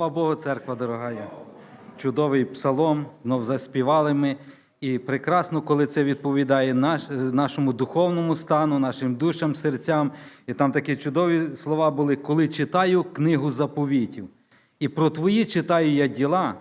Слава Богу, церква дорогая. Чудовий псалом, знов заспівали ми. І прекрасно, коли це відповідає наш, нашому духовному стану, нашим душам, серцям. І там такі чудові слова були, коли читаю книгу заповітів. І про твої читаю я діла,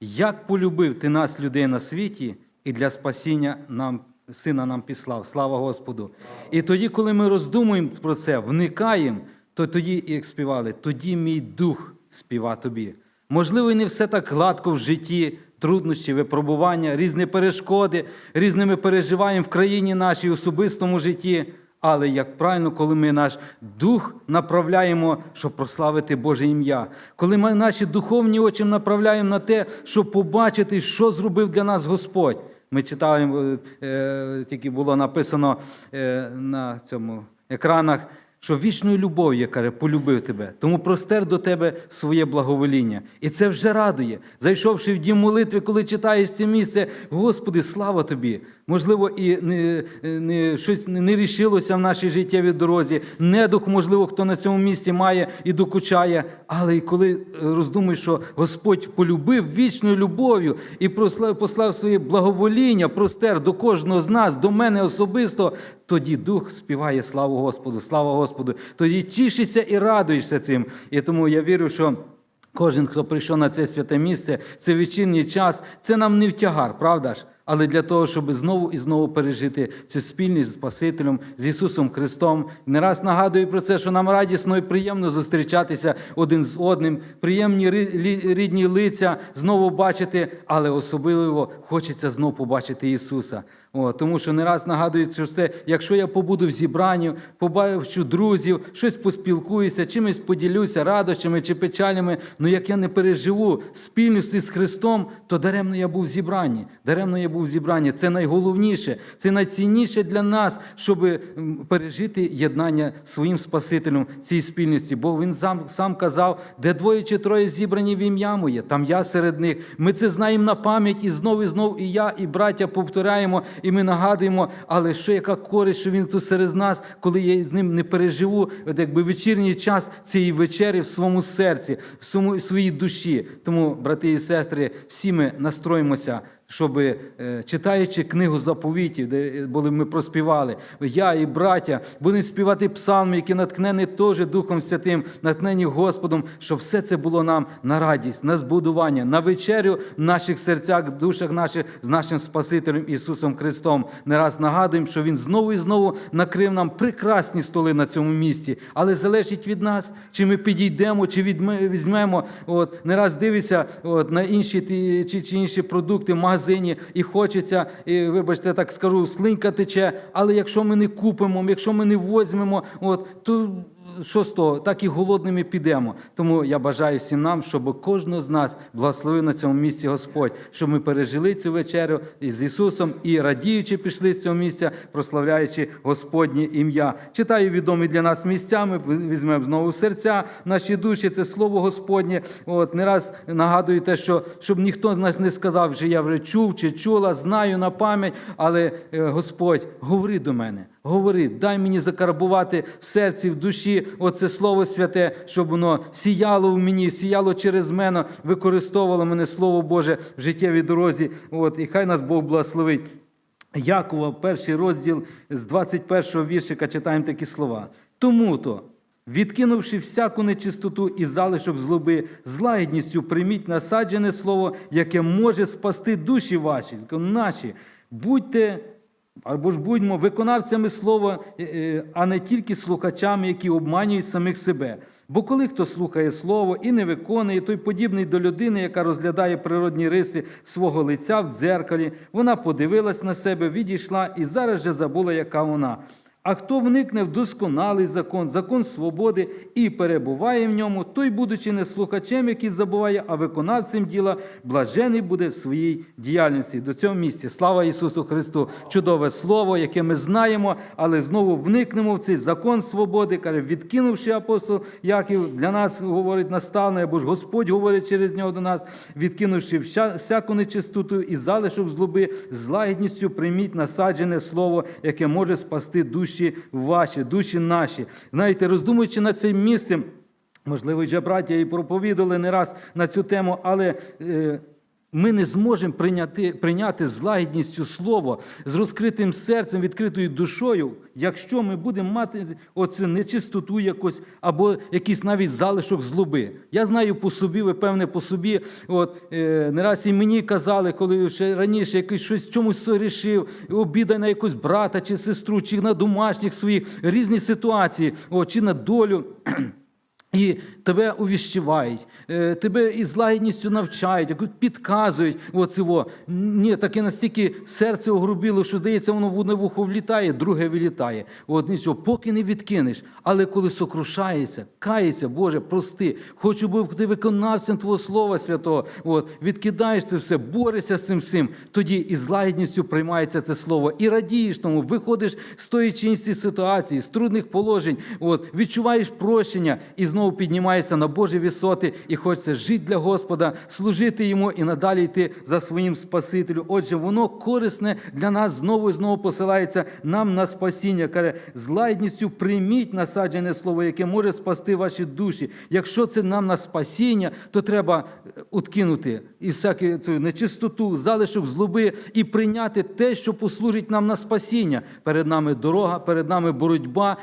як полюбив ти нас, людей на світі, і для спасіння нам, сина нам післав. Слава Господу. І тоді, коли ми роздумуємо про це, вникаємо, то тоді, як співали, тоді мій дух співа тобі. Можливо, і не все так гладко в житті, труднощі, випробування, різні перешкоди, різними переживаємо в країні нашій, особистому житті. Але як правильно, коли ми наш дух направляємо, щоб прославити Боже ім'я, коли ми наші духовні очі направляємо на те, щоб побачити, що зробив для нас Господь. Ми читали, е, тільки було написано е, на цьому екранах, що вічною любов'ю, каже, полюбив тебе, тому простер до тебе своє благовоління. І це вже радує. Зайшовши в дім молитви, коли читаєш це місце, Господи, слава тобі! Можливо, і не, не, щось не рішилося в нашій життєвій дорозі. Недух, можливо, хто на цьому місці має і докучає. Але і коли роздумуєш, що Господь полюбив вічною любов'ю і послав своє благовоління, простер до кожного з нас, до мене особисто, тоді дух співає славу Господу, слава Господу. Тоді тішишся і радуєшся цим. І тому я вірю, що. Кожен, хто прийшов на це святе місце, це вечірній час, це нам не втягар, правда ж? Але для того, щоб знову і знову пережити цю спільність з Спасителем, з Ісусом Христом. Не раз нагадую про це, що нам радісно і приємно зустрічатися один з одним, приємні ри- рідні лиця знову бачити, але особливо хочеться знову побачити Ісуса. О, тому що не раз нагадують, що це, якщо я побуду в зібранні, побачу друзів, щось поспілкуюся, чимось поділюся, радощами чи печалями, ну як я не переживу спільності з Христом, то даремно я був в зібранні. Даремно я був в зібранні. Це найголовніше, це найцінніше для нас, щоб пережити єднання своїм Спасителем цій спільності. Бо він сам, сам казав, де двоє чи троє зібрані в ім'я моє, там я серед них. Ми це знаємо на пам'ять і знов і знов, і я, і браття повторяємо, і ми нагадуємо, але що яка користь, що він тут серед нас, коли я з ним не переживу, от якби вечірній час цієї вечері в своєму серці, в своїй душі. Тому, брати і сестри, всі ми настроїмося. Щоб е, читаючи книгу заповітів, де були ми проспівали, я і браття будемо співати псалми, які наткнені теж Духом Святим, наткнені Господом, щоб все це було нам на радість, на збудування, на вечерю в наших серцях, душах наших з нашим Спасителем Ісусом Христом. Не раз нагадуємо, що Він знову і знову накрив нам прекрасні столи на цьому місці, але залежить від нас, чи ми підійдемо, чи візьмемо. От не раз дивишся от, на інші ті, чи, чи інші продукти в магазині, і хочеться, і, вибачте, так скажу, слинька тече. Але якщо ми не купимо, якщо ми не возьмемо, от то. Що з того, так і голодними підемо. Тому я бажаю всім нам, щоб кожного з нас благословив на цьому місці Господь, щоб ми пережили цю вечерю з Ісусом і радіючи пішли з цього місця, прославляючи Господнє ім'я. Читаю відомі для нас місцями, візьмемо знову серця, наші душі, це слово Господнє. От не раз нагадую те, що щоб ніхто з нас не сказав, що я вже чув чи чула, знаю на пам'ять, але е, Господь, говори до мене. Говори, дай мені закарбувати в серці, в душі оце слово святе, щоб воно сіяло в мені, сіяло через мене, використовувало мене Слово Боже в життєвій дорозі. От, і хай нас Бог благословить. Якова, перший розділ з 21 віршика читаємо такі слова. Тому то, відкинувши всяку нечистоту і залишок злоби, з лагідністю прийміть насаджене слово, яке може спасти душі ваші, наші. Будьте або ж будьмо виконавцями слова, е, е, а не тільки слухачами, які обманюють самих себе. Бо коли хто слухає слово і не виконує, той подібний до людини, яка розглядає природні риси свого лиця в дзеркалі, вона подивилась на себе, відійшла і зараз же забула, яка вона. А хто вникне в досконалий закон, закон свободи і перебуває в ньому, той, будучи не слухачем, який забуває, а виконавцем діла, блажений буде в своїй діяльності. До цього місця. Слава Ісусу Христу! Чудове слово, яке ми знаємо, але знову вникнемо в цей закон свободи, каже, відкинувши апостол Яків, для нас говорить наставник, або ж Господь говорить через нього до нас, відкинувши всяку нечистоту і залишок злоби, з лагідністю прийміть насаджене слово, яке може спасти душі ваші, душі наші. Знаєте, роздумуючи над цим місцем. Можливо, вже браття і проповідали не раз на цю тему, але е, ми не зможемо прийняти, прийняти з лагідністю слово, з розкритим серцем, відкритою душою, якщо ми будемо мати оцю нечистоту якусь або якийсь навіть залишок злоби. Я знаю по собі, ви певне по собі. От е, не раз і мені казали, коли ще раніше якийсь щось чомусь сорішив, обідай на якусь брата чи сестру, чи на домашніх своїх різні ситуації, от, чи на долю. І тебе увіщувають, е, тебе із лагідністю навчають, підказують оцього. Ні, таке настільки серце огрубіло, що здається, воно в одне вухо влітає, друге вилітає. От нічого, поки не відкинеш. Але коли сокрушаєшся, каєшся, Боже, прости, хочу бути виконавцем Твого Слова Святого. От, відкидаєш це все, борешся з цим всім, тоді із лагідністю приймається це слово. І радієш тому, виходиш з тої чи іншої ситуації, з трудних положень, от, відчуваєш прощення і знову піднімаєшся на Божі висоти і хочеться жити для Господа, служити йому і надалі йти за своїм Спасителем. Отже, воно корисне для нас знову і знову посилається нам на спасіння. Каже, з лагідністю прийміть насаджене слово, яке може спасти ваші душі. Якщо це нам на спасіння, то треба е, откинути і всяку цю нечистоту, залишок злоби і прийняти те, що послужить нам на спасіння. Перед нами дорога, перед нами боротьба.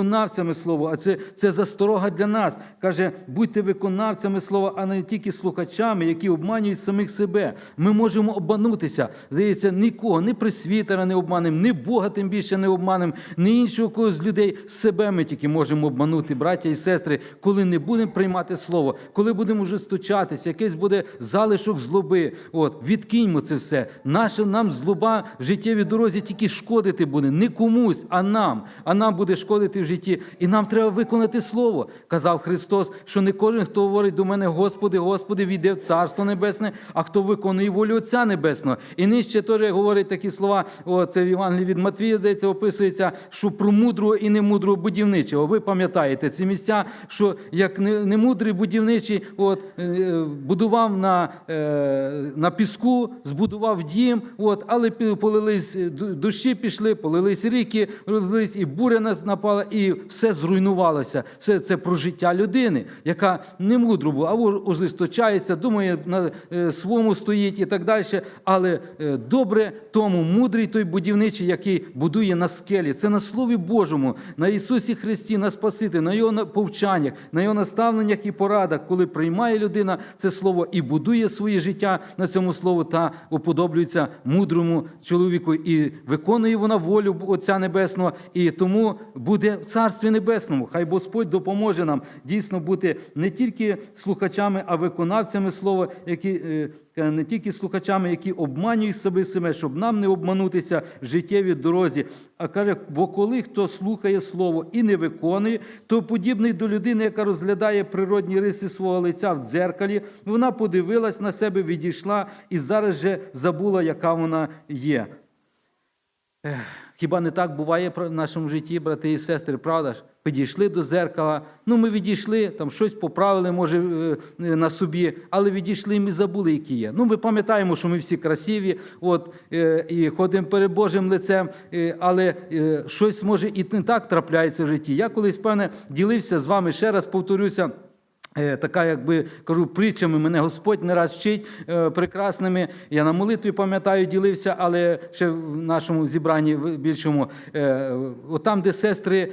Виконавцями слова, а це, це засторога для нас. Каже, будьте виконавцями слова, а не тільки слухачами, які обманюють самих себе. Ми можемо обманутися. Здається, нікого, ні присвітера не обманемо, ні Бога тим більше не обманемо, ні іншого когось з людей. Себе ми тільки можемо обманути, браття і сестри, коли не будемо приймати слово, коли будемо ожесточатися, якийсь буде залишок злоби. От, відкиньмо це все. Наша нам злоба в життєвій дорозі тільки шкодити буде, не комусь, а нам. А нам буде шкодити в житті. І нам треба виконати слово. Казав Христос, що не кожен, хто говорить до мене, Господи, Господи, війде в Царство Небесне, а хто виконує волю Отця Небесного. І нижче теж говорить такі слова. О, це в Євангелії від Матвія, здається, описується, що про мудрого і немудрого будівничого. Ви пам'ятаєте ці місця, що як немудрий будівничий от, е, будував на, е, на піску, збудував дім, от, але полились ду- дощі пішли, полились ріки, розлились, і буря нас напала, і все зруйнувалося. Це, це про життя людини, яка не мудро була, а ожесточається, думає, на е, своєму стоїть і так далі. Але е, добре тому мудрий той будівничий, який будує на скелі. Це на Слові Божому, на Ісусі Христі, на Спасителі, на Його повчаннях, на Його наставленнях і порадах, коли приймає людина це слово і будує своє життя на цьому слову та уподоблюється мудрому чоловіку, і виконує вона волю Отця Небесного, і тому буде в Царстві Небесному. Хай Господь допоможе нам дійсно бути не тільки слухачами, а виконавцями слова, які е, не тільки слухачами, які обманюють себе себе, щоб нам не обманутися в життєвій дорозі. А каже, бо коли хто слухає слово і не виконує, то подібний до людини, яка розглядає природні риси свого лиця в дзеркалі, вона подивилась на себе, відійшла і зараз же забула, яка вона є. Ех, Хіба не так буває в нашому житті, брати і сестри, правда ж? Підійшли до зеркала, ну ми відійшли, там щось поправили, може, е, е, на собі, але відійшли і ми забули, які є. Ну, ми пам'ятаємо, що ми всі красиві, от, е, і ходимо перед Божим лицем, але щось може і не так трапляється в житті. Я колись, певне, ділився з вами, ще раз повторюся. Е, Така, якби кажу, притчами мене Господь не раз вчить е, прекрасними. Я на молитві пам'ятаю, ділився, але ще в нашому зібранні більшому, е, от там, де сестри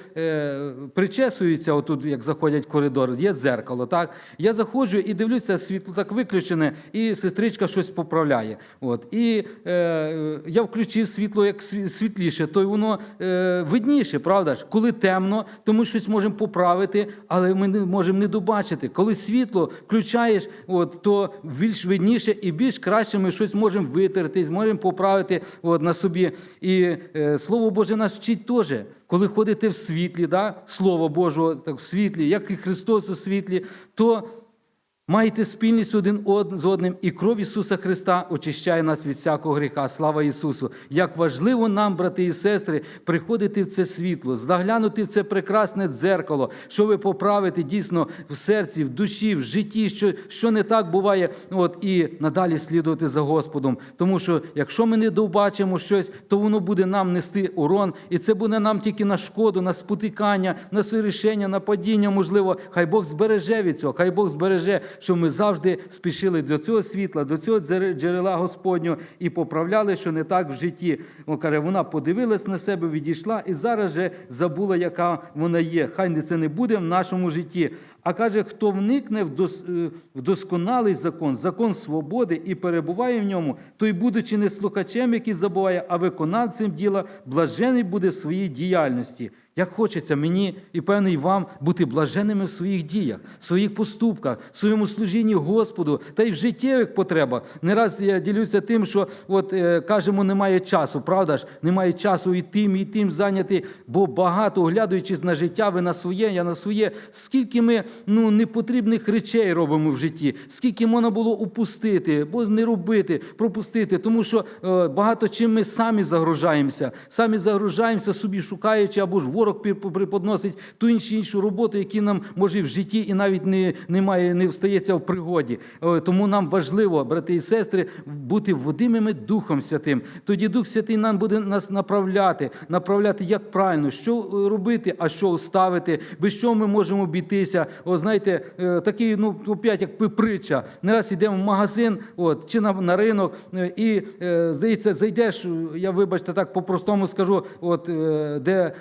причесуються, отут, як заходять в коридор, є дзеркало. Так? Я заходжу і дивлюся, світло так виключене, і сестричка щось поправляє. От. І е, я включив світло як світліше, то й воно е, видніше, правда ж? Коли темно, то ми щось можемо поправити, але ми не можемо не добачити. Коли світло включаєш, от, то більш видніше і більш краще ми щось можемо витерти, можемо поправити от, на собі. І е, Слово Боже нас вчить теж. Коли ходите в світлі, да, Слово Божого так, в світлі, як і Христос у світлі, то Маєте спільність один од- з одним, і кров Ісуса Христа очищає нас від всякого гріха. Слава Ісусу! Як важливо нам, брати і сестри, приходити в це світло, заглянути в це прекрасне дзеркало, щоб поправити дійсно в серці, в душі, в житті, що, що не так буває, от і надалі слідувати за Господом. Тому що якщо ми не довбачимо щось, то воно буде нам нести урон, і це буде нам тільки на шкоду, на спотикання, на сорішення, на падіння. Можливо, хай Бог збереже від цього, хай Бог збереже, що ми завжди спішили до цього світла, до цього джерела Господнього і поправляли, що не так в житті. Він каже, вона подивилась на себе, відійшла і зараз же забула, яка вона є. Хай це не буде в нашому житті. А каже, хто вникне е, в досконалий закон, закон свободи і перебуває в ньому, той, будучи не слухачем, який забуває, а виконавцем діла, блажений буде в своїй діяльності. Як хочеться мені і певний вам бути блаженними в своїх діях, в своїх поступках, в своєму служінні Господу та й в життєвих потребах. Не раз я ділюся тим, що от е, кажемо, немає часу, правда ж? Немає часу і тим, і тим зайняти, бо багато, оглядуючись на життя, ви на своє, я на своє. Скільки ми ну, непотрібних речей робимо в житті, скільки можна було упустити, бо не робити, пропустити, тому що е, багато чим ми самі загружаємося, самі загружаємося собі, шукаючи, або ж ворог пі- приподносить ту іншу іншу роботу, які нам може в житті і навіть не, немає, не встається в пригоді. Е, Тому нам важливо, брати і сестри, бути водимими Духом Святим. Тоді Дух Святий нам буде нас направляти, направляти, як правильно, що е, робити, а що оставити, без чого ми можемо обійтися. О, знаєте, е, такий, ну, опять як притча. Не раз йдемо в магазин, от, чи на, на ринок, і, здається, зайдеш, я вибачте, так по-простому скажу, от, де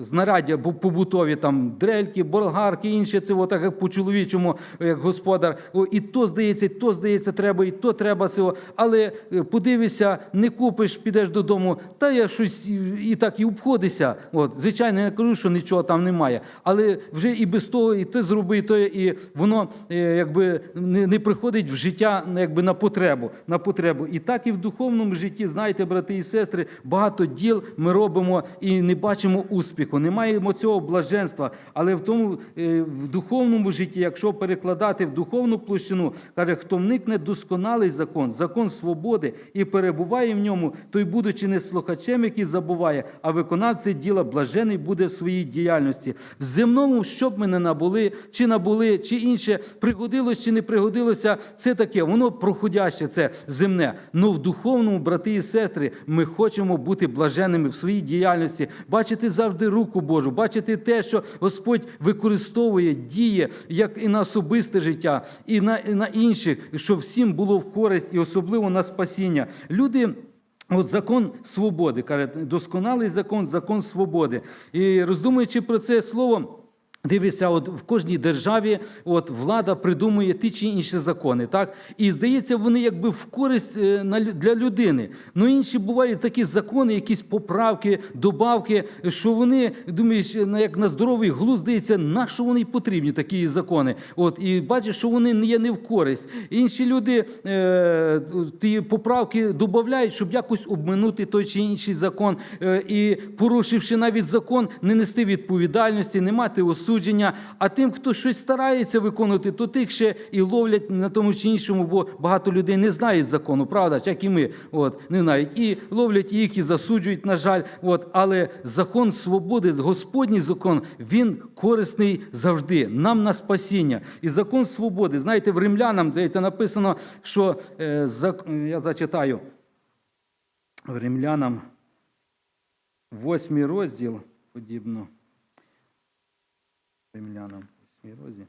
знаряддя бу- побутові, там, дрельки, болгарки, інші, це так, як по-чоловічому, як господар. О, і то здається, і то здається, треба, і то треба цього. Але е, подивишся, не купиш, підеш додому, та я щось і, так і обходишся. От, звичайно, я кажу, що нічого там немає. Але вже і без того, і ти зроби, і то, і воно е, якби не, приходить в життя якби на потребу. На потребу. І так і в духовному житті, знаєте, брати і сестри, багато діл ми робимо і не бачимо успіху, не маємо цього блаженства. Але в тому е, в духовному житті, якщо перекладати в духовну площину, каже, хто вникне досконалий закон, закон свободи і перебуває в ньому, той, будучи не слухачем, який забуває, а виконавцем діла блажений буде в своїй діяльності. В земному, що б ми не набули, чи набули, чи інше, пригодилось чи не пригодилося, це таке, воно проходяще, це земне. Ну в духовному, брати і сестри, ми хочемо бути блаженними в своїй діяльності, бачити завжди руку Божу, бачити те, що Господь використовує, діє як і на особисте життя, і на, і на інших, щоб всім було в користь і особливо на спасіння. Люди. От закон свободи, каже, досконалий закон, закон свободи. І роздумуючи про це слово, Дивися, от в кожній державі от влада придумує ті чи інші закони, так і здається, вони якби в користь е, для людини. Ну інші бувають такі закони, якісь поправки, добавки, що вони думаєш, як на здоровий глузд здається, на що вони потрібні такі закони. От і бачиш, що вони не є не в користь. Інші люди е, ті поправки додають, щоб якось обминути той чи інший закон, е, і порушивши навіть закон, не нести відповідальності, не мати осудження. А тим, хто щось старається виконувати, то тих ще і ловлять на тому чи іншому, бо багато людей не знають закону, правда, як і ми, от не знають, і ловлять їх і засуджують, на жаль. От, але закон свободи, Господній закон, він корисний завжди, нам на спасіння. І закон свободи, знаєте, в римлянам здається, написано, що е, зак- я зачитаю в римлянам восьмий розділ, подібно. Римлянам, 8 розділ.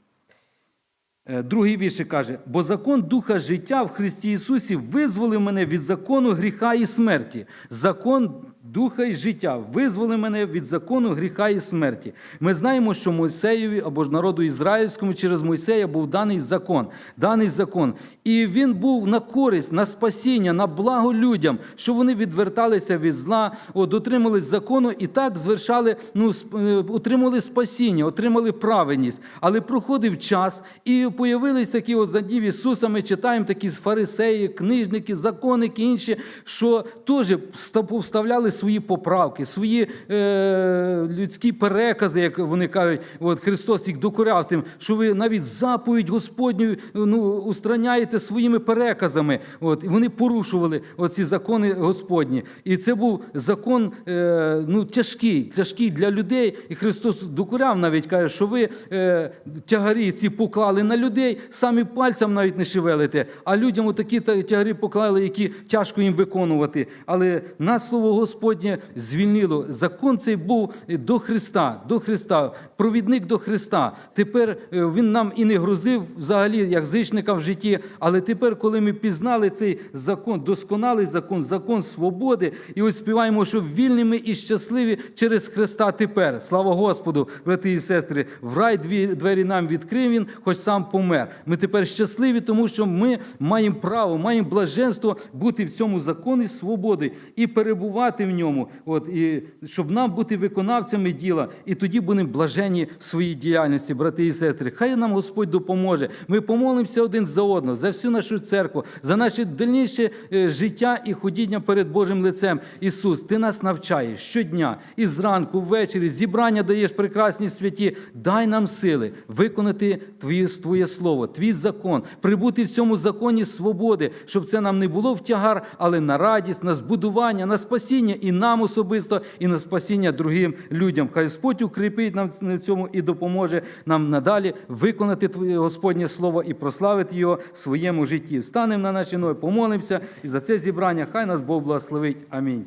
Е, Другий вірші каже: бо закон Духа життя в Христі Ісусі визволив мене від закону гріха і смерті. Закон Духа і життя визволив мене від закону гріха і смерті. Ми знаємо, що Мойсеєві або ж народу ізраїльському через Мойсея був даний закон, даний закон. І він був на користь, на спасіння, на благо людям, що вони відверталися від зла, от, дотримались закону і так звершали, ну, е, отримали спасіння, отримали праведність. Але проходив час, і появились такі от за днів Ісуса, ми читаємо такі фарисеї, книжники, законники, інші, що теж вста- повставляли свої поправки, свої е, людські перекази, як вони кажуть, от Христос їх докоряв тим, що ви навіть заповідь Господню ну, устраняєте своїми переказами. От, і вони порушували оці закони Господні. І це був закон е, ну, тяжкий, тяжкий для людей. І Христос докоряв навіть каже, що ви е, тягарі ці поклали на людей, самі пальцем навіть не шевелите, а людям отакі та- тягарі поклали, які тяжко їм виконувати. Але нас слово Господнє звільнило. Закон цей був до Христа, до Христа, провідник до Христа. Тепер е, він нам і не грузив взагалі як зичникам в житті. Але тепер, коли ми пізнали цей закон, досконалий закон, закон свободи, і ось співаємо, що вільними і щасливі через Христа тепер. Слава Господу, брати і сестри, в рай двері нам відкрив він, хоч сам помер. Ми тепер щасливі, тому що ми маємо право, маємо блаженство бути в цьому законі свободи і перебувати в ньому. От і щоб нам бути виконавцями діла, і тоді будемо блажені в своїй діяльності, брати і сестри. Хай нам Господь допоможе. Ми помолимося один за одного, за всю нашу церкву, за наше дальніше е, життя і ходіння перед Божим лицем. Ісус, Ти нас навчаєш щодня, і зранку, ввечері, зібрання даєш прекрасні святі. Дай нам сили виконати Твоє, Твоє Слово, Твій закон, прибути в цьому законі свободи, щоб це нам не було в тягар, але на радість, на збудування, на спасіння і нам особисто, і на спасіння другим людям. Хай Господь укріпить нам в цьому і допоможе нам надалі виконати Твоє Господнє Слово і прославити його в своєму житті. Станемо на наші ноги, помолимося, і за це зібрання хай нас Бог благословить. Амінь.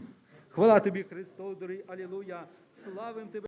Хвала тобі, Христос, дорогий, алілуя. Славим тебе.